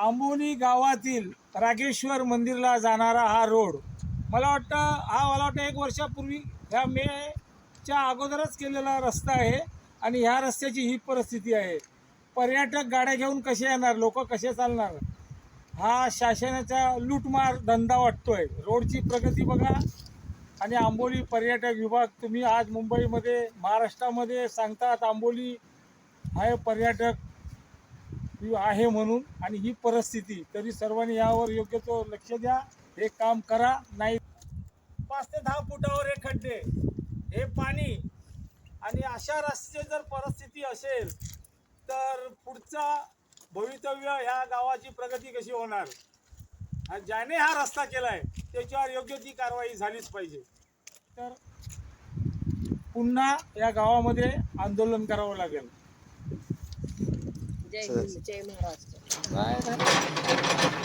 आंबोली गावातील रागेश्वर मंदिरला जाणारा हा रोड. मला वाटतं हा मला वाटतं एक वर्षापूर्वी ह्या मेच्या अगोदरच केलेला रस्ता आहे आणि ह्या रस्त्याची ही परिस्थिती आहे. पर्यटक गाड्या घेऊन कसे येणार लोक कसे चालणार? हा शासनाचा लूटमार धंदा वाटतोय. रोडची प्रगती बघा. आणि आंबोली पर्यटक विभाग तुम्ही आज मुंबईमध्ये महाराष्ट्रामध्ये सांगतात आंबोली आहे पर्यटक आहे म्हणून आणि ही परिस्थिती तरी सर्वांनी यावर योग्य तो लक्ष द्या. हे काम करा नाही पाच ते दहा फुटावर हे खड्डे हे पाणी आणि अशा रस्ते जर परिस्थिती असेल तर पुढचा भवितव्य ह्या गावाची प्रगती कशी होणार? आणि ज्याने हा रस्ता केलाय त्याच्यावर योग्य ती कारवाई झालीच पाहिजे. तर पुन्हा या गावामध्ये आंदोलन करावं लागेल. जय हिंद जय महाराष्ट्र. नाही